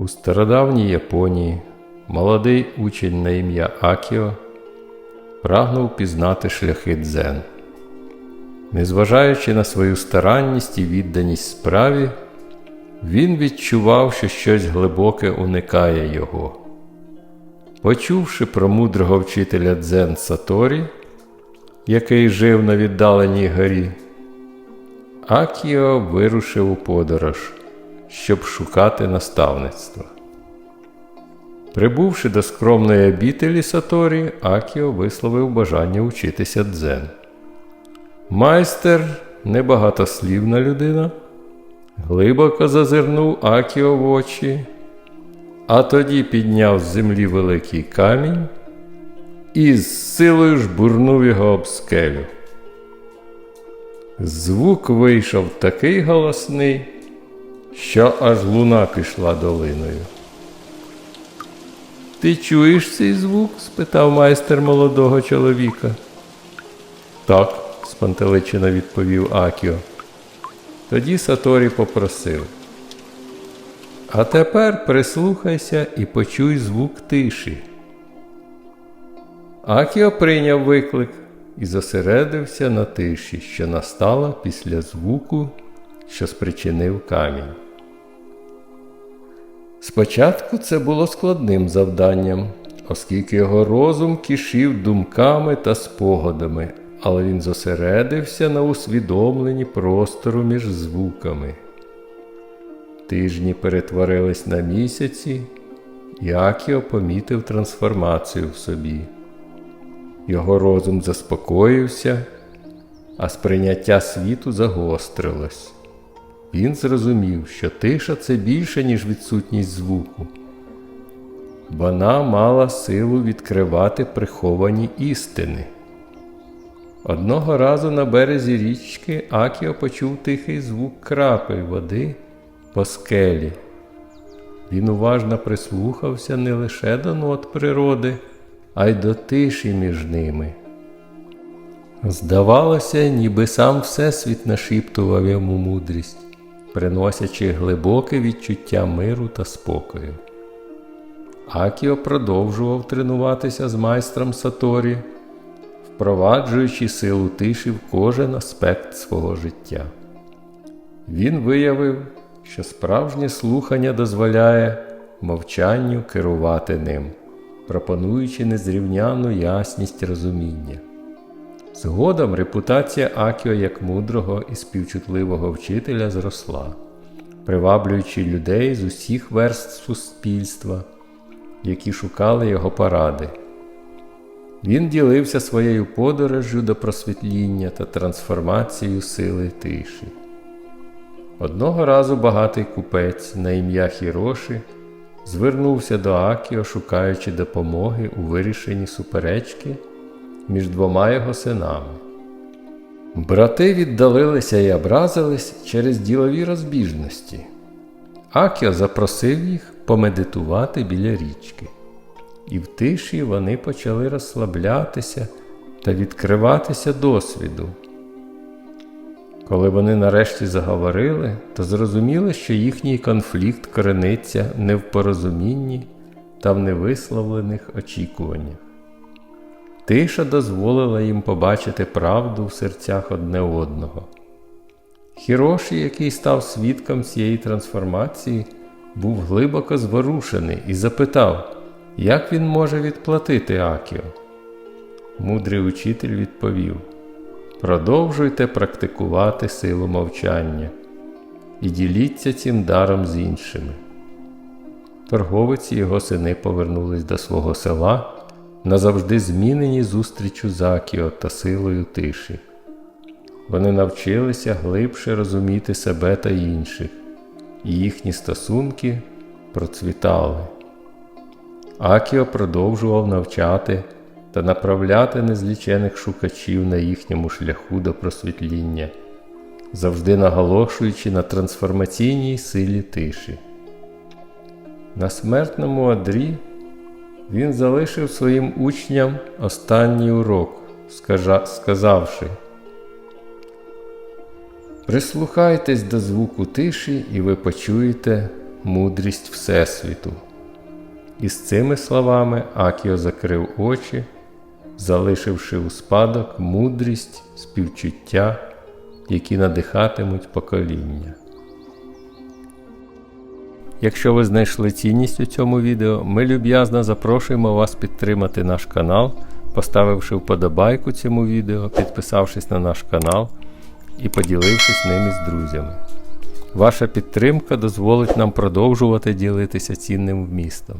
У стародавній Японії молодий учень на ім'я Акіо прагнув пізнати шляхи дзен. Незважаючи на свою старанність і відданість справі, він відчував, що щось глибоке уникає його. Почувши про мудрого вчителя дзен Саторі, який жив на віддаленій горі, Акіо вирушив у подорож, щоб шукати наставництва. Прибувши до скромної обітелі Саторі, Акіо висловив бажання учитися дзен. Майстер, небагатослівна людина, глибоко зазирнув Акіо в очі, а тоді підняв з землі великий камінь і з силою жбурнув його об скелю. Звук вийшов такий голосний, що аж луна пішла долиною. Ти чуєш цей звук? спитав майстер молодого чоловіка. Так, спантеличено відповів Акіо. Тоді Саторі попросив. А тепер прислухайся і почуй звук тиші. Акіо прийняв виклик і зосередився на тиші, що настала після звуку, що спричинив камінь. Спочатку це було складним завданням, оскільки його розум кишів думками та спогадами, але він зосередився на усвідомленні простору між звуками. Тижні перетворились на місяці, і Акіо помітив трансформацію в собі. Його розум заспокоївся, а сприйняття світу загострилось. Він зрозумів, що тиша це більше, ніж відсутність звуку. Вона мала силу відкривати приховані істини. Одного разу на березі річки Акіо почув тихий звук крапель води по скелі. Він уважно прислухався не лише до нот природи, а й до тиші між ними. Здавалося, ніби сам Всесвіт нашіптував йому мудрість, приносячи глибоке відчуття миру та спокою. Акіо продовжував тренуватися з майстром Саторі, впроваджуючи силу тиші в кожен аспект свого життя. Він виявив, що справжнє слухання дозволяє мовчанню керувати ним, пропонуючи незрівняну ясність розуміння. Згодом репутація Акіо як мудрого і співчутливого вчителя зросла, приваблюючи людей з усіх верств суспільства, які шукали його поради. Він ділився своєю подорожжю до просвітління та трансформацією сили тиші. Одного разу багатий купець на ім'я Хіроші звернувся до Акіо, шукаючи допомоги у вирішенні суперечки між двома його синами. Брати віддалилися і образились через ділові розбіжності. Акіо запросив їх помедитувати біля річки, і в тиші вони почали розслаблятися та відкриватися досвіду. Коли вони нарешті заговорили, то зрозуміли, що їхній конфлікт корениться не в порозумінні та в невисловлених очікуваннях. Тиша дозволила їм побачити правду в серцях одне одного. Хіроші, який став свідком цієї трансформації, був глибоко зворушений і запитав, як він може відплатити Акіо. Мудрий учитель відповів: Продовжуйте практикувати силу мовчання і діліться цим даром з іншими. Торговець і його сини повернулись до свого села назавжди змінені зустрічю з Акіо та силою тиші. Вони навчилися глибше розуміти себе та інших, і їхні стосунки процвітали. Акіо продовжував навчати та направляти незлічених шукачів на їхньому шляху до просвітління, завжди наголошуючи на трансформаційній силі тиші. На смертному одрі він залишив своїм учням останній урок, сказавши Прислухайтесь до звуку тиші, і ви почуєте мудрість Всесвіту. І з цими словами Акіо закрив очі, залишивши у спадок мудрість, співчуття, які надихатимуть покоління. Якщо ви знайшли цінність у цьому відео, ми люб'язно запрошуємо вас підтримати наш канал, поставивши вподобайку цьому відео, підписавшись на наш канал і поділившись ним із друзями. Ваша підтримка дозволить нам продовжувати ділитися цінним вмістом.